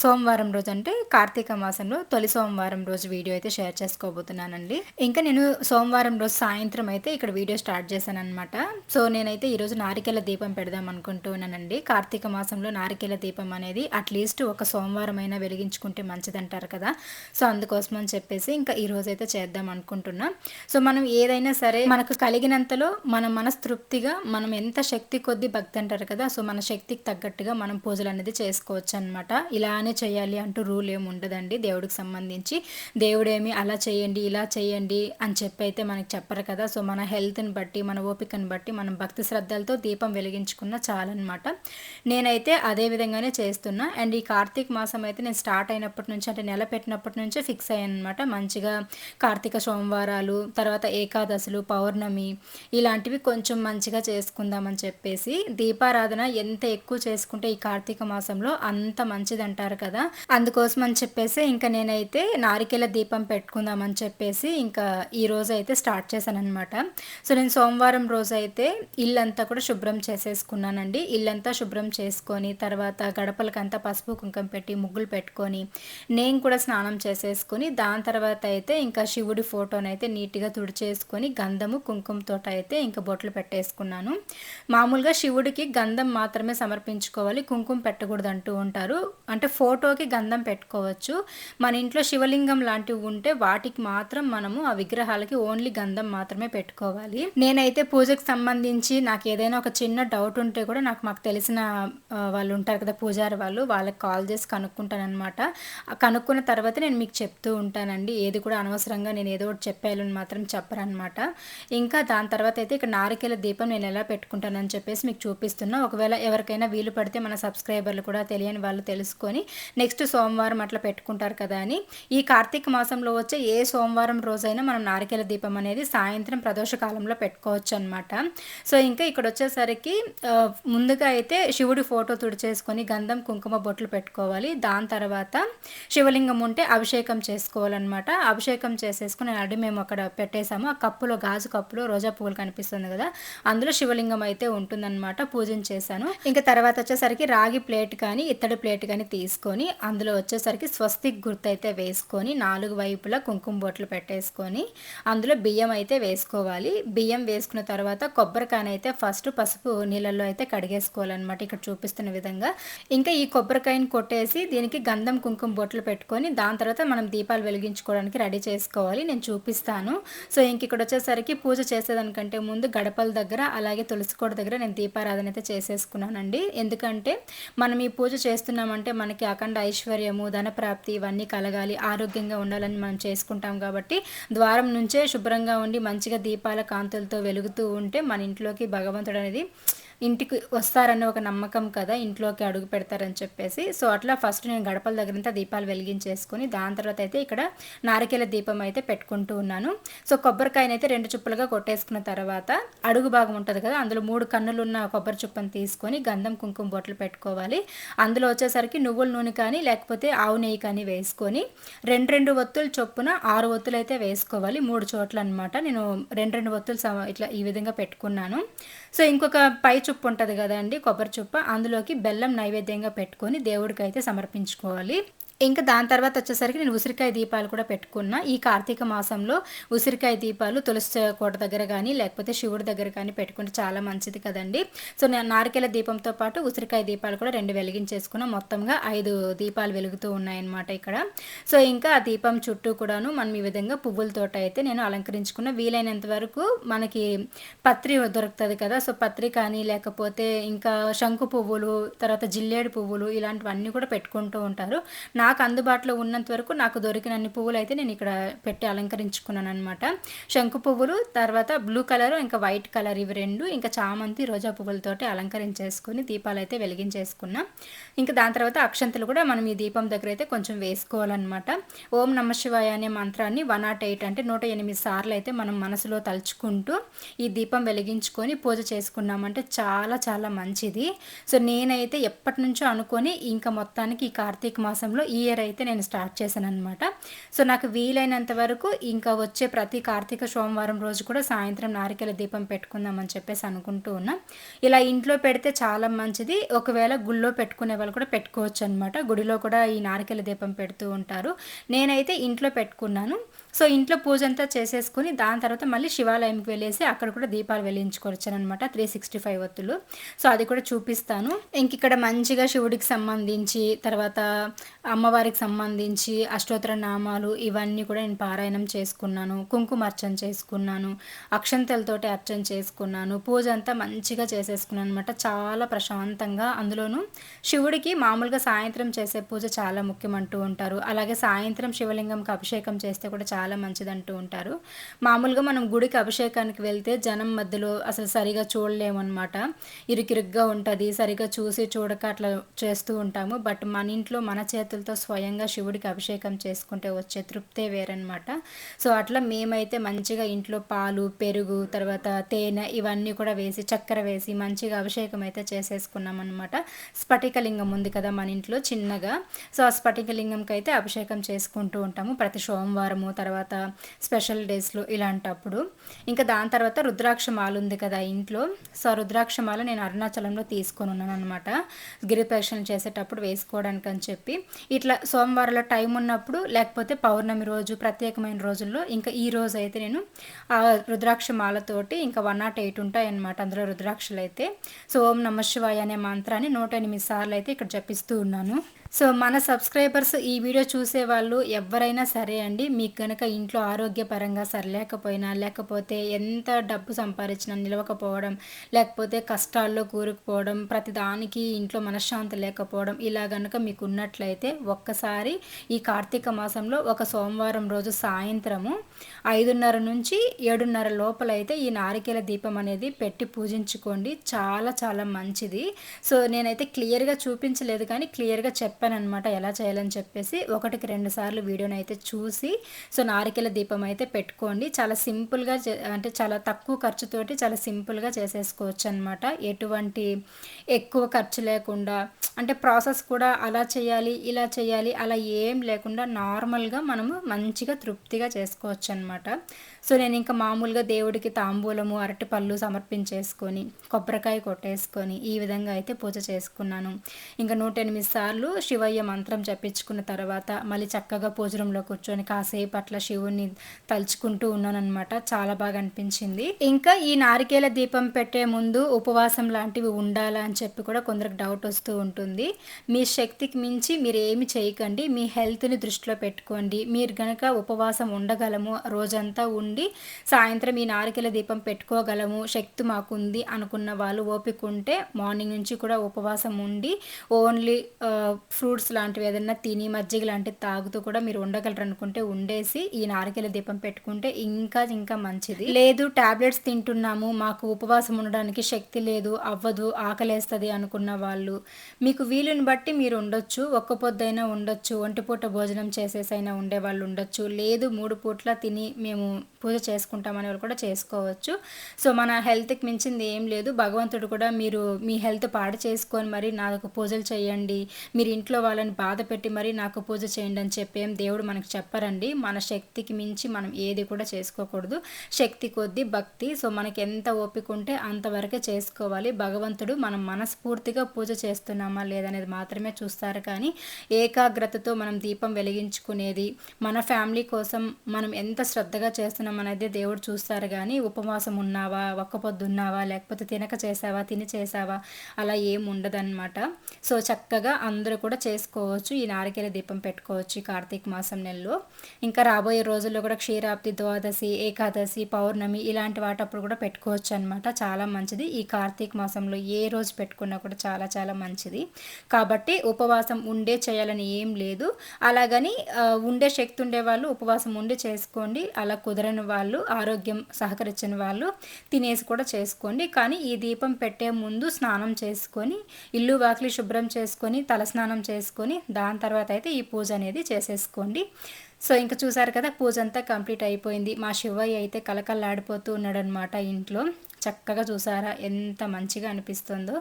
సోమవారం రోజు అంటే కార్తీక మాసంలో తొలి సోమవారం రోజు వీడియో అయితే షేర్ చేసుకోబోతున్నానండి. ఇంకా నేను సోమవారం రోజు సాయంత్రం అయితే ఇక్కడ వీడియో స్టార్ట్ చేశాను అనమాట సో నేనైతే ఈరోజు నారికేల దీపం పెడదాం అనుకుంటున్నానండి. కార్తీక మాసంలో నారికేల దీపం అనేది అట్లీస్ట్ ఒక సోమవారం అయినా వెలిగించుకుంటే మంచిదంటారు కదా. సో అందుకోసం అని చెప్పేసి ఇంకా ఈ రోజు అయితే చేద్దాం అనుకుంటున్నా. సో మనం ఏదైనా సరే మనకు కలిగినంతలో మన మనస్తృప్తిగా మనం ఎంత శక్తి కొద్ది భక్తి అంటారు కదా సో మన శక్తికి తగ్గట్టుగా మనం పూజలు అనేది చేసుకోవచ్చు అనమాట ఇలా ఇలానే చేయాలి అంటూ రూల్ ఏమి ఉండదండి. దేవుడికి సంబంధించి దేవుడేమి అలా చేయండి ఇలా చేయండి అని చెప్పి అయితే మనకి చెప్పరు కదా. సో మన హెల్త్ని బట్టి మన ఓపికని బట్టి మనం భక్తి శ్రద్ధలతో దీపం వెలిగించుకున్న చాలన్నమాట. నేనైతే అదే విధంగానే చేస్తున్నా. అండ్ ఈ కార్తీక మాసం అయితే నేను స్టార్ట్ అయినప్పటి నుంచి అంటే నెల పెట్టినప్పటి నుంచే ఫిక్స్ అయ్యాను అనమాట మంచిగా కార్తీక సోమవారాలు తర్వాత ఏకాదశులు పౌర్ణమి ఇలాంటివి కొంచెం మంచిగా చేసుకుందామని చెప్పేసి దీపారాధన ఎంత ఎక్కువ చేసుకుంటే ఈ కార్తీక మాసంలో అంత మంచిదంటారు అంటారు కదా. అందుకోసం అని చెప్పేసి ఇంకా నేనైతే నారికేల దీపం పెట్టుకుందామని చెప్పేసి ఇంకా ఈ రోజు అయితే స్టార్ట్ చేశాను అనమాట సో నేను సోమవారం రోజు అయితే ఇల్లంతా కూడా శుభ్రం చేసేసుకున్నానండి. ఇల్లంతా శుభ్రం చేసుకొని తర్వాత గడపలకంతా పసుపు కుంకుమ పెట్టి ముగ్గులు పెట్టుకొని నేను కూడా స్నానం చేసేసుకొని దాని తర్వాత అయితే ఇంకా శివుడి ఫోటోని అయితే నీట్గా తుడిచేసుకొని గంధము కుంకుమతో అయితే ఇంకా బొట్లు పెట్టేసుకున్నాను. మామూలుగా శివుడికి గంధం మాత్రమే సమర్పించుకోవాలి కుంకుమ పెట్టకూడదు అంటూ ఉంటారు. అంటే ఫోటోకి గంధం పెట్టుకోవచ్చు. మన ఇంట్లో శివలింగం లాంటివి ఉంటే వాటికి మాత్రం మనము ఆ విగ్రహాలకి ఓన్లీ గంధం మాత్రమే పెట్టుకోవాలి. నేనైతే పూజకు సంబంధించి నాకు ఏదైనా ఒక చిన్న డౌట్ ఉంటే కూడా నాకు మాకు తెలిసిన వాళ్ళు ఉంటారు కదా పూజారి వాళ్ళు వాళ్ళకి కాల్ చేసి కనుక్కుంటానమాట కనుక్కున్న తర్వాత నేను మీకు చెప్తూ ఉంటానండి. ఏది కూడా అనవసరంగా నేను ఏదో ఒకటి చెప్పాలని మాత్రం చెప్పరనమాట ఇంకా దాని తర్వాత అయితే ఇక్కడ నారికేల దీపం నేను ఎలా పెట్టుకుంటానని చెప్పేసి మీకు చూపిస్తున్నా. ఒకవేళ ఎవరికైనా వీలు పడితే మన సబ్స్క్రైబర్లు కూడా తెలియని వాళ్ళు తెలుసుకొని నెక్స్ట్ సోమవారం అట్లా పెట్టుకుంటారు కదా అని. ఈ కార్తీక మాసంలో వచ్చే ఏ సోమవారం రోజైనా మనం నారికేల దీపం అనేది సాయంత్రం ప్రదోష కాలంలో పెట్టుకోవచ్చు అనమాట సో ఇంకా ఇక్కడ వచ్చేసరికి ముందుగా అయితే శివుడి ఫోటో తుడిచేసుకొని గంధం కుంకుమ బొట్లు పెట్టుకోవాలి. దాని తర్వాత శివలింగం ఉంటే అభిషేకం చేసుకోవాలన్నమాట. అభిషేకం చేసేసుకుని ఆల్రెడీ మేము అక్కడ పెట్టేసాము ఆ కప్పులో గాజు కప్పులో రోజా పువ్వులు కనిపిస్తుంది కదా అందులో శివలింగం అయితే ఉంటుందన్నమాట. పూజించేసాను ఇంకా తర్వాత వచ్చేసరికి రాగి ప్లేట్ కానీ ఇత్తడి ప్లేట్ కానీ తీసుకొని అందులో వచ్చేసరికి స్వస్తిక్ గుర్తు అయితే వేసుకొని నాలుగు వైపులా కుంకుమ బొట్లు పెట్టేసుకొని అందులో బియ్యం అయితే వేసుకోవాలి. బియ్యం వేసుకున్న తర్వాత కొబ్బరికాయనైతే అయితే ఫస్ట్ పసుపు నీళ్ళల్లో అయితే కడిగేసుకోవాలన్నమాట ఇక్కడ చూపిస్తున్న విధంగా. ఇంకా ఈ కొబ్బరికాయని కొట్టేసి దీనికి గంధం కుంకుమ బొట్లు పెట్టుకొని దాని తర్వాత మనం దీపాలు వెలిగించుకోవడానికి రెడీ చేసుకోవాలి. నేను చూపిస్తాను. సో ఇంక ఇక్కడ వచ్చేసరికి పూజ చేసేదానికంటే ముందు గడపల దగ్గర అలాగే తులసికోట దగ్గర నేను దీపారాధన అయితే చేసేసుకున్నానండి. ఎందుకంటే మనం ఈ పూజ చేస్తున్నామంటే మనకి అఖండ ఐశ్వర్యము ధనప్రాప్తి ఇవన్నీ కలగాలి ఆరోగ్యంగా ఉండాలని మనం చేసుకుంటాం కాబట్టి ద్వారం నుంచే శుభ్రంగా ఉండి మంచిగా దీపాల కాంతులతో వెలుగుతూ ఉంటే మన ఇంట్లోకి భగవంతుడు అనేది ఇంటికి వస్తారని ఒక నమ్మకం కదా ఇంట్లోకి అడుగు పెడతారని చెప్పేసి. సో అట్లా ఫస్ట్ నేను గడపల దగ్గరంతా దీపాలు వెలిగించేసుకొని దాని తర్వాత అయితే ఇక్కడ నారికేల దీపం అయితే పెట్టుకుంటూ ఉన్నాను. సో కొబ్బరికాయని అయితే రెండు చుప్పలుగా కొట్టేసుకున్న తర్వాత అడుగు భాగం ఉంటుంది కదా అందులో మూడు కన్నులు ఉన్న కొబ్బరి చుప్పని తీసుకొని గంధం కుంకుమ బొట్లు పెట్టుకోవాలి. అందులో వచ్చేసరికి నువ్వుల నూనె కానీ లేకపోతే ఆవు నెయ్యి కానీ వేసుకొని రెండు రెండు ఒత్తులు చొప్పున ఆరు ఒత్తులు అయితే వేసుకోవాలి. మూడు చోట్ల అనమాట నేను రెండు రెండు ఒత్తులు ఇట్లా ఈ విధంగా పెట్టుకున్నాను. సో ఇంకొక పై చుప్పు ఉంటుంది కదండి కొబ్బరి చుప్ప అందులోకి బెల్లం నైవేద్యంగా పెట్టుకొని దేవుడికి అయితే సమర్పించుకోవాలి. ఇంకా దాని తర్వాత వచ్చేసరికి నేను ఉసిరికాయ దీపాలు కూడా పెట్టుకున్నా. ఈ కార్తీక మాసంలో ఉసిరికాయ దీపాలు తులసి కోట దగ్గర కానీ లేకపోతే శివుడి దగ్గర కానీ పెట్టుకుంటే చాలా మంచిది కదండి. సో నేను నారికేల దీపంతో పాటు ఉసిరికాయ దీపాలు కూడా రెండు వెలిగించేసుకున్నా. మొత్తంగా ఐదు దీపాలు వెలుగుతూ ఉన్నాయన్నమాట ఇక్కడ. సో ఇంకా ఆ దీపం చుట్టూ కూడాను మనం ఈ విధంగా పువ్వులతో అయితే నేను అలంకరించుకున్న. వీలైనంత వరకు మనకి పత్రి దొరుకుతుంది కదా. సో పత్రి కానీ లేకపోతే ఇంకా శంకు పువ్వులు తర్వాత జిల్లేడు పువ్వులు ఇలాంటివన్నీ కూడా పెట్టుకుంటూ ఉంటారు. నా నాకు అందుబాటులో ఉన్నంత వరకు నాకు దొరికిన అన్ని పువ్వులు అయితే నేను ఇక్కడ పెట్టి అలంకరించుకున్నాను అనమాట శంకు పువ్వులు తర్వాత బ్లూ కలర్ ఇంకా వైట్ కలర్ ఇవి రెండు ఇంకా చామంతి రోజా పువ్వులతోటి అలంకరించేసుకొని దీపాలు అయితే వెలిగించేసుకున్నాం. ఇంకా దాని తర్వాత అక్షంతలు కూడా మనం ఈ దీపం దగ్గర అయితే కొంచెం వేసుకోవాలన్నమాట. ఓం నమ శివాయ అనే మంత్రాన్ని వన్ నాట్ ఎయిట్ అంటే నూట ఎనిమిది సార్లు అయితే మనం మనసులో తలుచుకుంటూ ఈ దీపం వెలిగించుకొని పూజ చేసుకున్నామంటే చాలా చాలా మంచిది. సో నేనైతే ఎప్పటి నుంచో అనుకొని ఇంకా మొత్తానికి ఈ కార్తీక మాసంలో ఈ ఇయర్ అయితే నేను స్టార్ట్ చేశాను అనమాట సో నాకు వీలైనంత వరకు ఇంకా వచ్చే ప్రతి కార్తీక సోమవారం రోజు కూడా సాయంత్రం నారికెల దీపం పెట్టుకుందామని చెప్పేసి అనుకుంటూ ఉన్నా. ఇలా ఇంట్లో పెడితే చాలా మంచిది. ఒకవేళ గుళ్ళో పెట్టుకునే వాళ్ళు కూడా పెట్టుకోవచ్చు అనమాట గుడిలో కూడా ఈ నారికెల దీపం పెడుతూ ఉంటారు. నేనైతే ఇంట్లో పెట్టుకున్నాను. సో ఇంట్లో పూజ అంతా చేసేసుకుని దాని తర్వాత మళ్ళీ శివాలయంకి వెళ్ళేసి అక్కడ కూడా దీపాలు వెలిగించుకొచ్చాను అనమాట త్రీ సిక్స్టీ ఫైవ్ వత్తులు సో అది కూడా చూపిస్తాను. ఇంక ఇక్కడ మంచిగా శివుడికి సంబంధించి తర్వాత అమ్మవారికి సంబంధించి అష్టోత్తర నామాలు ఇవన్నీ కూడా నేను పారాయణం చేసుకున్నాను. కుంకుమ అర్చన చేసుకున్నాను. అక్షంతలతోటి అర్చన చేసుకున్నాను. పూజ అంతా మంచిగా చేసేసుకున్నాను అనమాట. చాలా ప్రశాంతంగా అందులోనూ శివుడికి మామూలుగా సాయంత్రం చేసే పూజ చాలా ముఖ్యం అంటూ ఉంటారు. అలాగే సాయంత్రం శివలింగంకి అభిషేకం చేస్తే కూడా చాలా చాలా మంచిదంటూ ఉంటారు. మామూలుగా మనం గుడికి అభిషేకానికి వెళ్తే జనం మధ్యలో అసలు సరిగా చూడలేమన్నమాట. ఇరుకిరుగ్గా ఉంటుంది సరిగా చూసి చూడక అట్లా చేస్తూ ఉంటాము. బట్ మన ఇంట్లో మన చేతులతో స్వయంగా శివుడికి అభిషేకం చేసుకుంటే వచ్చే తృప్తే వేరనమాట సో అట్లా మేమైతే మంచిగా ఇంట్లో పాలు పెరుగు తర్వాత తేనె ఇవన్నీ కూడా వేసి చక్కెర వేసి మంచిగా అభిషేకం అయితే చేసేసుకున్నాం అనమాట స్ఫటికలింగం ఉంది కదా మన ఇంట్లో చిన్నగా. సో ఆ స్ఫటికలింగంకి అయితే అభిషేకం చేసుకుంటూ ఉంటాము. ప్రతి సోమవారము తర్వాత తర్వాత స్పెషల్ డేస్లో ఇలాంటప్పుడు. ఇంకా దాని తర్వాత రుద్రాక్ష మాల ఉంది కదా ఇంట్లో. సో ఆ రుద్రాక్ష మాల నేను అరుణాచలంలో తీసుకొని ఉన్నాను అనమాట గిరి చేసేటప్పుడు వేసుకోవడానికి అని చెప్పి. ఇట్లా సోమవారంలో టైం ఉన్నప్పుడు లేకపోతే పౌర్ణమి రోజు ప్రత్యేకమైన రోజుల్లో ఇంకా ఈ రోజు అయితే నేను ఆ రుద్రాక్ష మాలతోటి ఇంకా వన్ నాట్ ఎయిట్ ఉంటాయన్నమాట అందులో రుద్రాక్షలు అయితే సో ఓం నమ శివాయ అనే మంత్రాన్ని నూట ఎనిమిది సార్లు అయితే ఇక్కడ జపిస్తూ ఉన్నాను. సో మన సబ్స్క్రైబర్స్ ఈ వీడియో చూసే వాళ్ళు ఎవరైనా సరే అండి మీకు కనుక ఇంట్లో ఆరోగ్యపరంగా సరిలేకపోయినా లేకపోతే ఎంత డబ్బు సంపాదించినా నిలవకపోవడం లేకపోతే కష్టాల్లో కూరుకుపోవడం ప్రతిదానికి ఇంట్లో మనశ్శాంతి లేకపోవడం ఇలా కనుక మీకు ఉన్నట్లయితే ఒక్కసారి ఈ కార్తీక మాసంలో ఒక సోమవారం రోజు సాయంత్రము ఐదున్నర నుంచి ఏడున్నర లోపలైతే ఈ నారికేల దీపం అనేది పెట్టి పూజించుకోండి. చాలా చాలా మంచిది. సో నేనైతే క్లియర్గా చూపించలేదు కానీ క్లియర్గా చెప్పాను. చెప్పానమాట ఎలా చేయాలని చెప్పేసి ఒకటికి రెండు సార్లు వీడియోని అయితే చూసి సో నారికెల దీపం అయితే పెట్టుకోండి. చాలా సింపుల్గా అంటే చాలా తక్కువ ఖర్చుతోటి చాలా సింపుల్గా చేసేసుకోవచ్చు అనమాట ఎటువంటి ఎక్కువ ఖర్చు లేకుండా అంటే ప్రాసెస్ కూడా అలా చేయాలి ఇలా చేయాలి అలా ఏం లేకుండా నార్మల్గా మనము మంచిగా తృప్తిగా చేసుకోవచ్చు అనమాట సో నేను ఇంకా మామూలుగా దేవుడికి తాంబూలము అరటి పళ్ళు సమర్పించేసుకొని కొబ్బరికాయ కొట్టేసుకొని ఈ విధంగా అయితే పూజ చేసుకున్నాను. ఇంకా నూట ఎనిమిది సార్లు శివయ్య మంత్రం చెప్పించుకున్న తర్వాత మళ్ళీ చక్కగా పూజరంలో కూర్చొని కాసేపు అట్లా శివుణ్ణి తలుచుకుంటూ ఉన్నానమాట చాలా బాగా అనిపించింది. ఇంకా ఈ నారికేల దీపం పెట్టే ముందు ఉపవాసం లాంటివి ఉండాలా అని చెప్పి కూడా కొందరికి డౌట్ వస్తూ ఉంటుంది. మీ శక్తికి మించి మీరు ఏమి చేయకండి. మీ హెల్త్ని దృష్టిలో పెట్టుకోండి. మీరు గనక ఉపవాసం ఉండగలము రోజంతా ఉండి సాయంత్రం ఈ నారికెల దీపం పెట్టుకోగలము శక్తి మాకుంది అనుకున్న వాళ్ళు ఓపిక ఉంటే మార్నింగ్ నుంచి కూడా ఉపవాసం ఉండి ఓన్లీ ఫ్రూట్స్ లాంటివి ఏదైనా తిని మజ్జిగ లాంటివి తాగుతూ కూడా మీరు ఉండగలరు అనుకుంటే ఉండేసి ఈ నారికెల దీపం పెట్టుకుంటే ఇంకా ఇంకా మంచిది. లేదు టాబ్లెట్స్ తింటున్నాము మాకు ఉపవాసం ఉండడానికి శక్తి లేదు అవ్వదు ఆకలేస్తుంది అనుకున్న వాళ్ళు. మీకు వీలుని బట్టి మీరు ఉండొచ్చు ఒక్క పొద్దైనా ఉండొచ్చు ఒంటిపూట భోజనం చేసేసైనా ఉండే వాళ్ళు ఉండొచ్చు. లేదు మూడు పూట్ల తిని మేము పూజ చేసుకుంటామనే వాళ్ళు కూడా చేసుకోవచ్చు. సో మన హెల్త్కి మించింది ఏం లేదు. భగవంతుడు కూడా మీరు మీ హెల్త్ పాడు చేసుకొని మరి నాకు పూజలు చేయండి. మీరు ఇంట్లో వాళ్ళని బాధ పెట్టి మరి నాకు పూజ చేయండి అని చెప్పేం దేవుడు మనకు చెప్పరండి. మన శక్తికి మించి మనం ఏది కూడా చేసుకోకూడదు. శక్తి కొద్ది భక్తి. సో మనకి ఎంత ఓపిక ఉంటే అంతవరకే చేసుకోవాలి. భగవంతుడు మనం మనస్ఫూర్తిగా పూజ చేస్తున్నామా లేదనేది మాత్రమే చూస్తారు. కానీ ఏకాగ్రతతో మనం దీపం వెలిగించుకునేది మన ఫ్యామిలీ కోసం మనం ఎంత శ్రద్ధగా చేస్తున్నాం అనేది దేవుడు చూస్తారు కానీ ఉపవాసం ఉన్నావా ఒక్క పొద్దు ఉన్నావా లేకపోతే తినక చేసావా తిని చేసావా అలా ఏం ఉండదన్నమాట. సో చక్కగా అందరూ కూడా చేసుకోవచ్చు. ఈ నారికేల దీపం పెట్టుకోవచ్చు ఈ కార్తీక మాసం నెలలో. ఇంకా రాబోయే రోజుల్లో కూడా క్షీరాబ్ది ద్వాదశి ఏకాదశి పౌర్ణమి ఇలాంటి వాటప్పుడు కూడా పెట్టుకోవచ్చు అనమాట చాలా మంచిది. ఈ కార్తీక మాసంలో ఏ రోజు పెట్టుకున్నా కూడా చాలా చాలా మంచిది. కాబట్టి ఉపవాసం ఉండే చేయాలని ఏం లేదు. అలాగని ఉండే శక్తి ఉండే వాళ్ళు ఉపవాసం ఉండి చేసుకోండి. అలా కుదరని వాళ్ళు ఆరోగ్యం సహకరించిన వాళ్ళు తినేసి కూడా చేసుకోండి. కానీ ఈ దీపం పెట్టే ముందు స్నానం చేసుకొని ఇల్లు వాకిలి శుభ్రం చేసుకొని తలస్నానం చేసుకొని దాని తర్వాత అయితే ఈ పూజ అనేది చేసేసుకోండి. సో ఇంకా చూసారు కదా పూజ అంతా కంప్లీట్ అయిపోయింది. మా శివయ్య అయితే కలకల్లాడిపోతూ ఉన్నాడనమాట ఇంట్లో. చక్కగా చూసారా ఎంత మంచిగా అనిపిస్తుందో.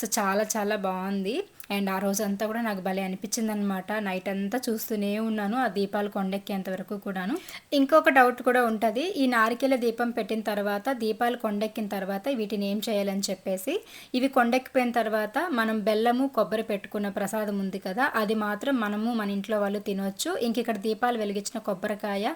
సో చాలా చాలా బాగుంది. అండ్ ఆ రోజు అంతా కూడా నాకు భలే అనిపించింది అనమాట నైట్ అంతా చూస్తూనే ఉన్నాను ఆ దీపాలు కొండెక్కేంత వరకు కూడాను. ఇంకొక డౌట్ కూడా ఉంటుంది ఈ నారికేల దీపం పెట్టిన తర్వాత దీపాలు కొండెక్కిన తర్వాత వీటిని ఏం చేయాలని చెప్పేసి ఇవి కొండెక్కిపోయిన తర్వాత మనం బెల్లము కొబ్బరి పెట్టుకున్న ప్రసాదం ఉంది కదా అది మాత్రం మనము మన ఇంట్లో వాళ్ళు తినొచ్చు. ఇంక ఇక్కడ దీపాలు వెలిగించిన కొబ్బరికాయ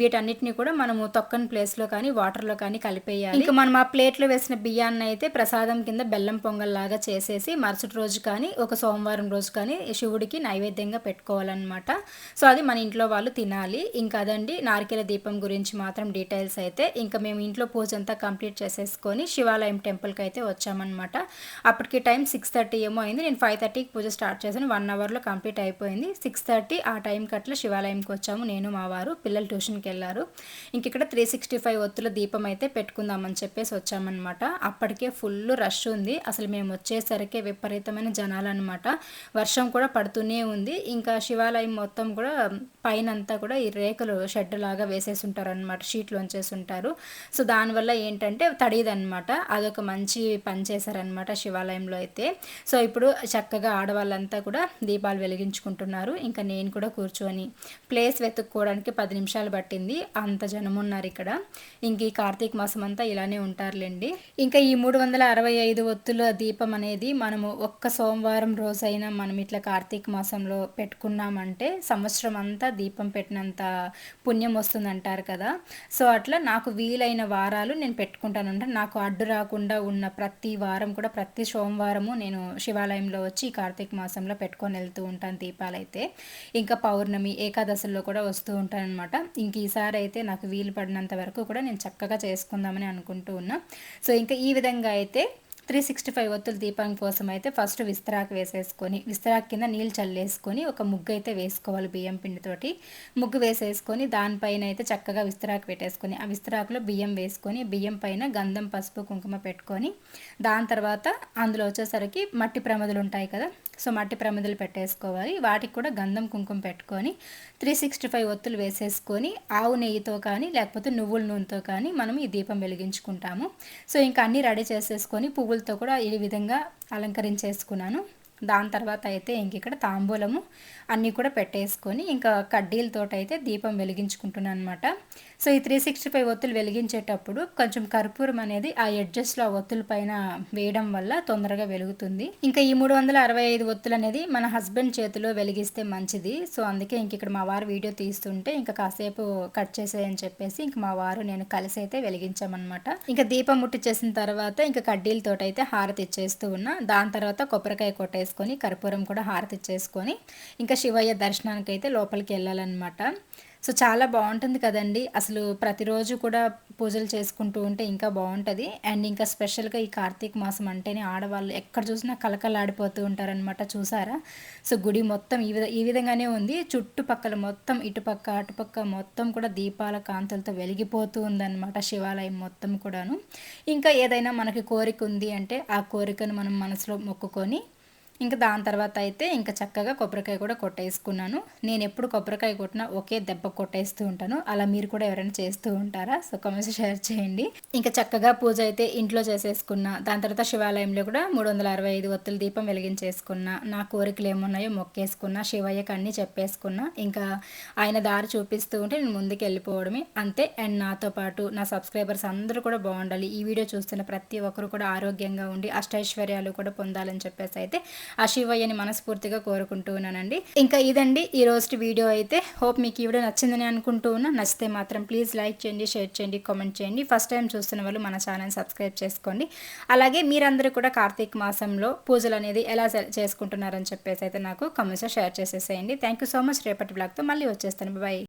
వీటన్నిటిని కూడా మనము తొక్కని ప్లేస్లో కానీ వాటర్లో కానీ కలిపేయాలి. ఇంకా మనం ఆ ప్లేట్లో వేసిన బియ్యాన్ని అయితే ప్రసాదం కింద బెల్లం పొంగల్ లాగా చేసేసి మరుసటి రోజు కానీ ఒక సోమవారం రోజు కానీ శివుడికి నైవేద్యంగా పెట్టుకోవాలన్నమాట. సో అది మన ఇంట్లో వాళ్ళు తినాలి. ఇంకా అదండి నారికేల దీపం గురించి మాత్రం డీటెయిల్స్ అయితే. ఇంకా మేము ఇంట్లో పూజ అంతా కంప్లీట్ చేసేసుకొని శివాలయం టెంపుల్కి అయితే వచ్చామన్నమాట. అప్పటికి టైం సిక్స్ థర్టీ ఏమో అయింది. నేను ఫైవ్ థర్టీకి పూజ స్టార్ట్ చేశాను. వన్ అవర్లో కంప్లీట్ అయిపోయింది. సిక్స్ థర్టీ ఆ టైంకి అట్లా శివాలయంకి వచ్చాము. నేను మా వారు పిల్లలు ట్యూషన్కి వెళ్ళారు. ఇంక ఇక్కడ త్రీ సిక్స్టీ ఫైవ్ ఒత్తుల దీపం అయితే పెట్టుకుందామని చెప్పేసి వచ్చామన్నమాట. అప్పటికే ఫుల్ రష్ ఉంది. అసలు మేము వచ్చేసరికి విపరీతమైన జనాలు అనమాట వర్షం కూడా పడుతూనే ఉంది. ఇంకా శివాలయం మొత్తం కూడా పైన అంతా కూడా ఈ రేకులు షెడ్ లాగా వేసేసి ఉంటారు అనమాట షీట్లు వంచేసి ఉంటారు సో దానివల్ల ఏంటంటే తడిదనమాట అదొక మంచి పని చేశారనమాట శివాలయంలో అయితే. సో ఇప్పుడు చక్కగా ఆడవాళ్ళంతా కూడా దీపాలు వెలిగించుకుంటున్నారు. ఇంకా నేను కూడా కూర్చొని ప్లేస్ వెతుక్కోవడానికి పది నిమిషాలు పట్టింది. అంత జనం ఉన్నారు ఇక్కడ. ఇంక ఈ కార్తీక మాసం అంతా ఇలానే ఉంటారులేండి. ఇంకా ఈ మూడు వందల అరవై ఐదు ఒత్తుల దీపం అనేది మనము ఒక్క సోమవారం రోజైనా మనం ఇట్లా కార్తీక మాసంలో పెట్టుకున్నామంటే సంవత్సరం అంతా దీపం పెట్టినంత పుణ్యం వస్తుంది అంటారు కదా. సో అట్లా నాకు వీలైన వారాలు నేను పెట్టుకుంటాను అంటే నాకు అడ్డు రాకుండా ఉన్న ప్రతి వారం కూడా ప్రతి సోమవారము నేను శివాలయంలో వచ్చి కార్తీక మాసంలో పెట్టుకొని వెళ్తూ ఉంటాను దీపాలైతే. ఇంకా పౌర్ణమి ఏకాదశల్లో కూడా వస్తూ ఉంటాను అనమాట ఇంక ఈసారి అయితే నాకు వీలు పడినంత వరకు కూడా నేను చక్కగా చేసుకుందామని అనుకుంటూ ఉన్నా. సో ఇంకా ఈ విధంగా అయితే త్రీ సిక్స్టీ ఫైవ్ ఒత్తుల దీపం కోసం అయితే ఫస్ట్ విస్తరాకు వేసేసుకొని విస్తరాకు కింద నీళ్ళు చల్లేసుకొని ఒక ముగ్గు అయితే వేసుకోవాలి బియ్యం పిండితోటి. ముగ్గు వేసేసుకొని దానిపైన అయితే చక్కగా విస్తరాకు పెట్టేసుకొని ఆ విస్తరాకులో బియ్యం వేసుకొని బియ్యం పైన గంధం పసుపు కుంకుమ పెట్టుకొని దాని తర్వాత అందులో వచ్చేసరికి మట్టి ప్రమదులు ఉంటాయి కదా సో మట్టి ప్రమిదలు పెట్టేసుకోవాలి. వాటికి కూడా గంధం కుంకుమ పెట్టుకొని త్రీ సిక్స్టీ ఫైవ్ ఒత్తులు వేసేసుకొని ఆవు నెయ్యితో కానీ లేకపోతే నువ్వుల నూనెతో కానీ మనం ఈ దీపం వెలిగించుకుంటాము. సో ఇంకా అన్నీ రెడీ చేసేసుకొని పువ్వులు పువ్వులతో కూడా ఈ విధంగా అలంకరించేసుకున్నాను. దాని తర్వాత అయితే ఇంక ఇక్కడ తాంబూలము అన్నీ కూడా పెట్టేసుకొని ఇంకా కడ్డీలతో అయితే దీపం వెలిగించుకుంటున్నాను అనమాట సో ఈ త్రీ సిక్స్టీ ఫైవ్ ఒత్తులు వెలిగించేటప్పుడు కొంచెం కర్పూరం అనేది ఆ ఎడ్జస్ట్లో ఆ ఒత్తుల పైన వేయడం వల్ల తొందరగా వెలుగుతుంది. ఇంకా ఈ మూడు వందల అరవై ఐదు ఒత్తులు అనేది మన హస్బెండ్ చేతిలో వెలిగిస్తే మంచిది. సో అందుకే ఇంక ఇక్కడ మా వారు వీడియో తీస్తుంటే ఇంకా కాసేపు కట్ చేసేయని చెప్పేసి ఇంక మా వారు నేను కలిసి అయితే వెలిగించామన్నమాట. ఇంకా దీపం ముట్టించేసిన తర్వాత ఇంకా కడ్డీలతో అయితే హారతి ఇచ్చేస్తూ ఉన్నా. దాని తర్వాత కొబ్బరికాయ చేసుకొని కర్పూరం కూడా హారతి చేసుకొని ఇంకా శివయ్య దర్శనానికి అయితే లోపలికి వెళ్ళాలన్నమాట. సో చాలా బాగుంటుంది కదండి. అసలు ప్రతిరోజు కూడా పూజలు చేసుకుంటూ ఉంటే ఇంకా బాగుంటుంది. అండ్ ఇంకా స్పెషల్గా ఈ కార్తీక మాసం అంటేనే ఆడవాళ్ళు ఎక్కడ చూసినా కలకలాడిపోతూ ఉంటారనమాట చూసారా? సో గుడి మొత్తం ఈ విధ ఈ విధంగానే ఉంది. చుట్టుపక్కల మొత్తం ఇటుపక్క అటుపక్క మొత్తం కూడా దీపాల కాంతులతో వెలిగిపోతూ ఉందన్నమాట శివాలయం మొత్తం కూడాను. ఇంకా ఏదైనా మనకి కోరిక ఉంది అంటే ఆ కోరికను మనం మనసులో మొక్కుకొని ఇంకా దాని తర్వాత అయితే ఇంకా చక్కగా కొబ్బరికాయ కూడా కొట్టేసుకున్నాను. నేను ఎప్పుడు కొబ్బరికాయ కొట్టినా ఒకే దెబ్బ కొట్టేస్తూ ఉంటాను. అలా మీరు కూడా ఎవరైనా చేస్తూ ఉంటారా? సో కమెంట్స్ షేర్ చేయండి. ఇంకా చక్కగా పూజ అయితే ఇంట్లో చేసేసుకున్నా దాని తర్వాత శివాలయంలో కూడా మూడు వందల అరవై ఐదు ఒత్తుల దీపం వెలిగించేసుకున్నా నా కోరికలు ఏమున్నాయో మొక్కేసుకున్నా శివయ్యకి అన్నీ చెప్పేసుకున్నా ఇంకా ఆయన దారి చూపిస్తూ ఉంటే నేను ముందుకు వెళ్ళిపోవడమే. అంతే. అండ్ నాతో పాటు నా సబ్స్క్రైబర్స్ అందరూ కూడా బాగుండాలి. ఈ వీడియో చూస్తున్న ప్రతి ఒక్కరు కూడా ఆరోగ్యంగా ఉండి అష్టైశ్వర్యాలు కూడా పొందాలని చెప్పేసి అయితే ఆ శివయ్యని మనస్ఫూర్తిగా కోరుకుంటూ ఉన్నానండి. ఇంకా ఇదండి. ఈ రోజు వీడియో అయితే హోప్ మీకు ఈ వీడియో నచ్చిందని అనుకుంటూ ఉన్నా. నచ్చితే మాత్రం ప్లీజ్ లైక్ చేయండి షేర్ చేయండి కామెంట్ చేయండి. ఫస్ట్ టైం చూస్తున్న వాళ్ళు మన ఛానల్ సబ్స్క్రైబ్ చేసుకోండి. అలాగే మీరందరూ కూడా కార్తీక మాసంలో పూజలు అనేది ఎలా చేసుకుంటున్నారని చెప్పేసి అయితే నాకు కమెంట్స్లో షేర్ చేసేసేయండి. థ్యాంక్ యూ సో మచ్ రేపటి బ్లాగ్తో మళ్ళీ వచ్చేస్తాను. బాయ్